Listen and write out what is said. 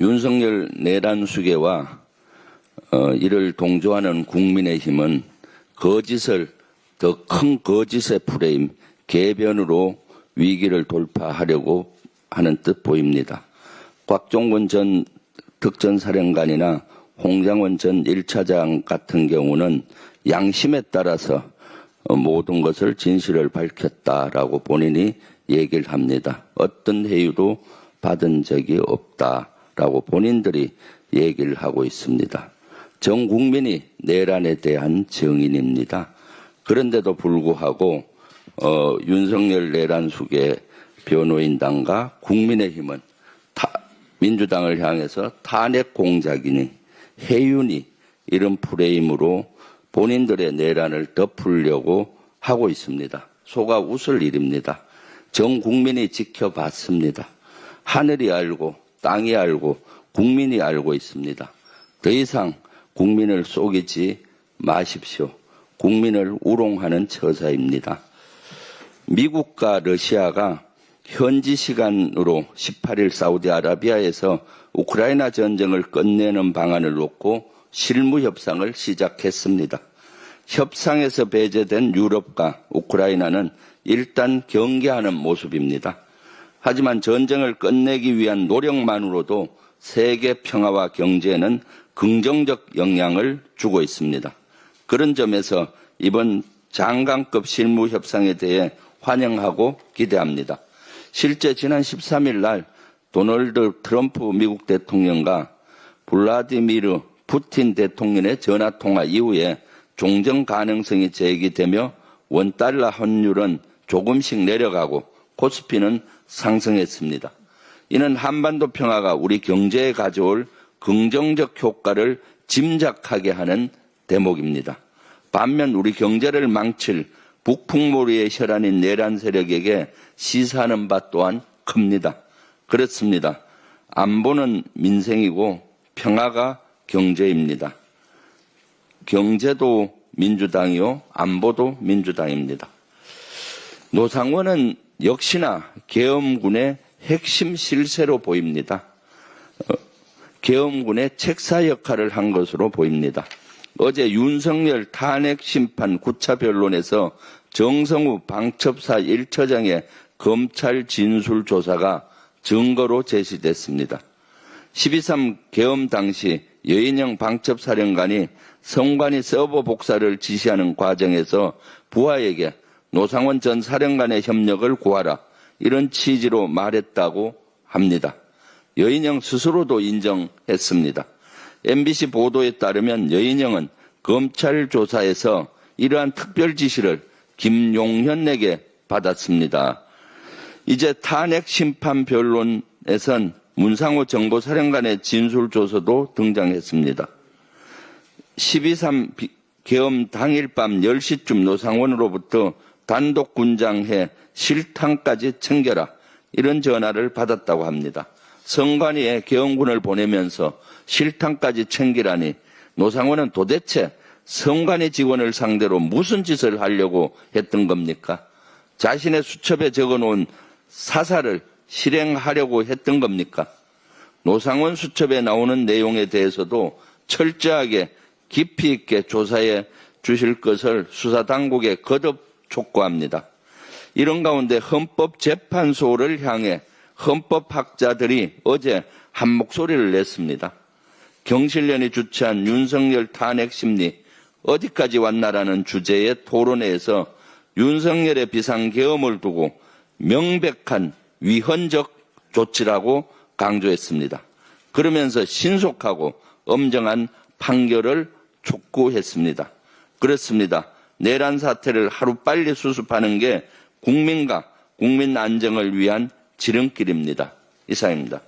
윤석열 내란 수계와 어, 이를 동조하는 국민의힘은 거짓을 더 큰 거짓의 프레임 개변으로 위기를 돌파하려고 하는 뜻 보입니다. 곽종근 전 특전사령관이나 홍장원 전 1차장 같은 경우는 양심에 따라서 어, 모든 것을 진실을 밝혔다라고 본인이 얘기를 합니다. 어떤 회유도 받은 적이 없다 라고 본인들이 얘기를 하고 있습니다. 전 국민이 내란에 대한 증인입니다. 그런데도 불구하고 어, 윤석열 내란 수계 변호인단과 국민의힘은 타, 민주당을 향해서 탄핵 공작이니 해윤이 이런 프레임으로 본인들의 내란을 덮으려고 하고 있습니다. 소가 웃을 일입니다. 전 국민이 지켜봤습니다. 하늘이 알고 땅이 알고 국민이 알고 있습니다. 더 이상 국민을 속이지 마십시오. 국민을 우롱하는 처사입니다. 미국과 러시아가 현지 시간으로 18일 사우디아라비아에서 우크라이나 전쟁을 끝내는 방안을 놓고 실무 협상을 시작했습니다. 협상에서 배제된 유럽과 우크라이나는 일단 경계하는 모습입니다. 하지만 전쟁을 끝내기 위한 노력만으로도 세계 평화와 경제에는 긍정적 영향을 주고 있습니다. 그런 점에서 이번 장관급 실무 협상에 대해 환영하고 기대합니다. 실제 지난 13일 날 도널드 트럼프 미국 대통령과 블라디미르 푸틴 대통령의 전화 통화 이후에 종전 가능성이 제기되며 원달러 환율은 조금씩 내려가고 코스피는 상승했습니다. 이는 한반도 평화가 우리 경제에 가져올 긍정적 효과를 짐작하게 하는 대목입니다. 반면 우리 경제를 망칠 북풍몰이의 혈안인 내란 세력에게 시사하는 바 또한 큽니다. 그렇습니다. 안보는 민생이고 평화가 경제입니다. 경제도 민주당이요, 안보도 민주당입니다. 노상원은 역시나 계엄군의 핵심 실세로 보입니다. 어, 계엄군의 책사 역할을 한 것으로 보입니다. 어제 윤석열 탄핵 심판 구차 변론에서 정성우 방첩사 1처장의 검찰 진술 조사가 증거로 제시됐습니다. 12.3 계엄 당시 여인영 방첩사령관이 성관이 서버 복사를 지시하는 과정에서 부하에게 노상원 전 사령관의 협력을 구하라 이런 취지로 말했다고 합니다. 여인영 스스로도 인정했습니다. MBC 보도에 따르면 여인영은 검찰 조사에서 이러한 특별 지시를 김용현에게 받았습니다. 이제 탄핵 심판 변론에선 문상호 정보사령관의 진술 조서도 등장했습니다. 12.3 계엄 당일 밤 10시쯤 노상원으로부터 단독 군장해 실탄까지 챙겨라 이런 전화를 받았다고 합니다. 성관위에 계엄군을 보내면서 실탄까지 챙기라니 노상원은 도대체 성관위 직원을 상대로 무슨 짓을 하려고 했던 겁니까? 자신의 수첩에 적어놓은 사사를 실행하려고 했던 겁니까? 노상원 수첩에 나오는 내용에 대해서도 철저하게 깊이 있게 조사해 주실 것을 수사 당국에 거듭 촉구합니다. 이런 가운데 헌법재판소를 향해 헌법학자들이 어제 한 목소리를 냈습니다. 경실련이 주최한 윤석열 탄핵 심리 어디까지 왔나라는 주제의 토론회에서 윤석열의 비상계엄을 두고 명백한 위헌적 조치라고 강조했습니다. 그러면서 신속하고 엄정한 판결을 촉구했습니다. 그렇습니다. 내란 사태를 하루빨리 수습하는 게 국민과 국민 안정을 위한 지름길입니다. 이상입니다.